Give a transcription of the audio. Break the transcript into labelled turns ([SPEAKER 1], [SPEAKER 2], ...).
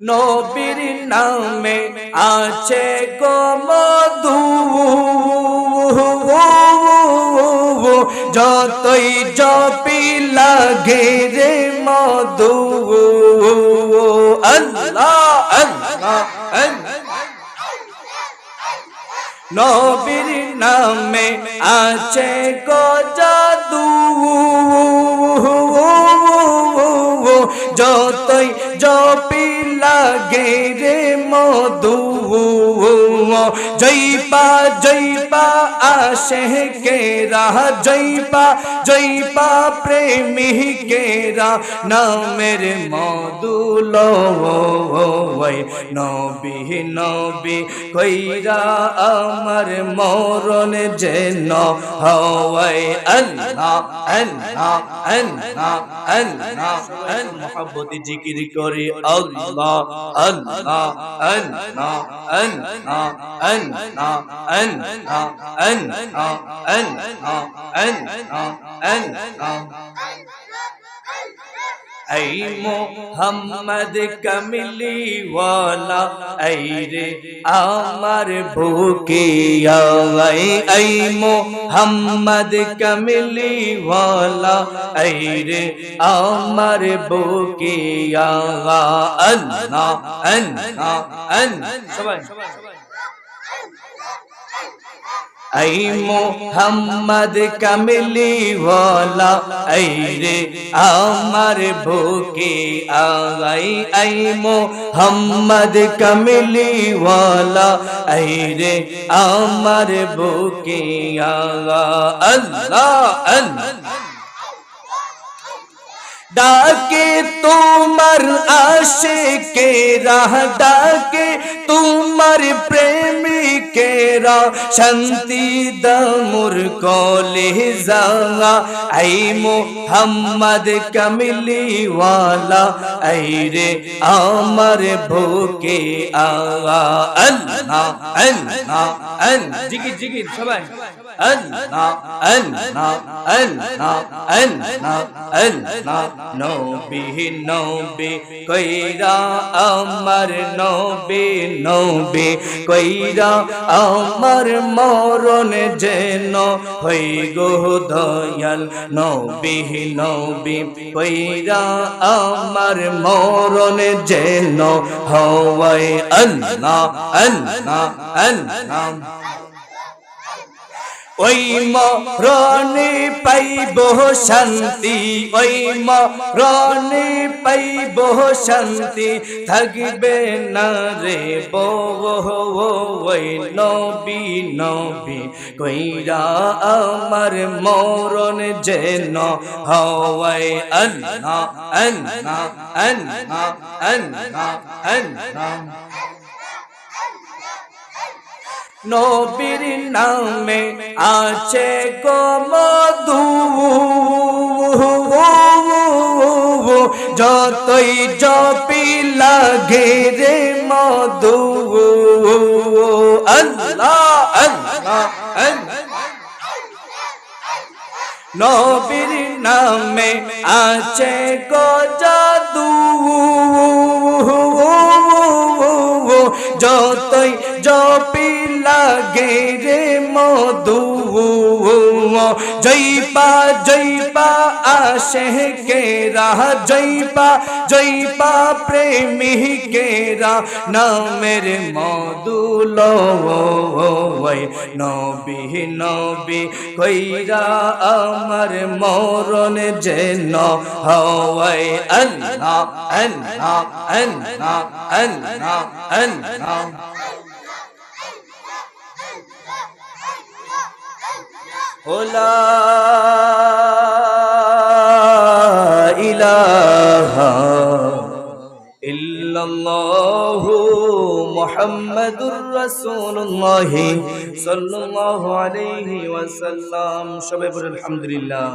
[SPEAKER 1] নবীর নামে আছে গো মধু। যতই জপি লাগে রে মধু। আল্লাহ আল্লাহ নবীর নামে আছে গো জাদু। যতই জপি লাগে রে মধু। জৈপা জৈপা আসে কেরা জৈপা জৈপা প্রেমী কেরা নামের মধুল নবী নবী, কইরা আমার মরণ যেন হওয়াই আল্লাহ আল্লাহ আল্লাহ আল্লাহ মোহাম্মতি জিকির করে। আল্লাহ আল্লাহ আল্লাহ আল্লাহ এই মোহাম্মদ কমলিওয়ালা এই রে আমার ভুকিয়া এই মোহাম্মদ কমলিওয়ালা এই রে আমার ভুকিয়া আল্লাহ আল্লাহ আল্লাহ সবাই ऐ मोहम्मद कमली वाला ऐ रे अमर भूखे आई ऐ मोहम्मद कमली वाला ऐ रे अमर भूखे आगा अल्लाह अल्लाह ডাকে তোমার আশে কে রাহ ডাকে তোমার প্রেম প্রেমিকেরা শান্তি দমুর কলে জাঙা আই মোহাম্মদ কমলি ওয়ালা আই রে আমার ভোকে আল্লাহ আল্লাহ আল্লাহ। জিগির জিগির সবাই। নবী নবী, কইরা আমার নবী নবী। কইরা মরণ যেন হই গো দয়াল নবী নবী পৈরা আমার মরণ যেন হওয়ায় আল্লাহ আল্লাহ আল্লাহ। ওই মরণে পাইব শান্তি, ওই মরণে পাইব শান্তি, থাকবে না রে ওই নবী নবী, কইরা আমার মরণ যেন হওয়ায় আল্লাহ আল্লাহ আল্লাহ আল্লাহ আল্লাহ। নবীর নামে আছে গো মধু। যতই জপি লাগে রে মধু। আল্লাহ আল্লাহ নবীর নামে আছে গো জাদু। যতই জপি লাগে রে মধু। জৈপা জৈপা আসে কেরা জৈপা জৈপা প্রেমী কেরা নামের মধুল নবী নবী কইরা আমার মরণ যেন হওয়াই। আল্লাহ আল্লাহ আল্লাহ আল্লাহ আল্লাহ। ওলা ইলাহা ইল্লাল্লাহু মুহাম্মাদুর রাসূলুল্লাহ সাল্লাল্লাহু আলাইহি ওয়াসাল্লাম। সবাই বলেন আলহামদুলিল্লাহ।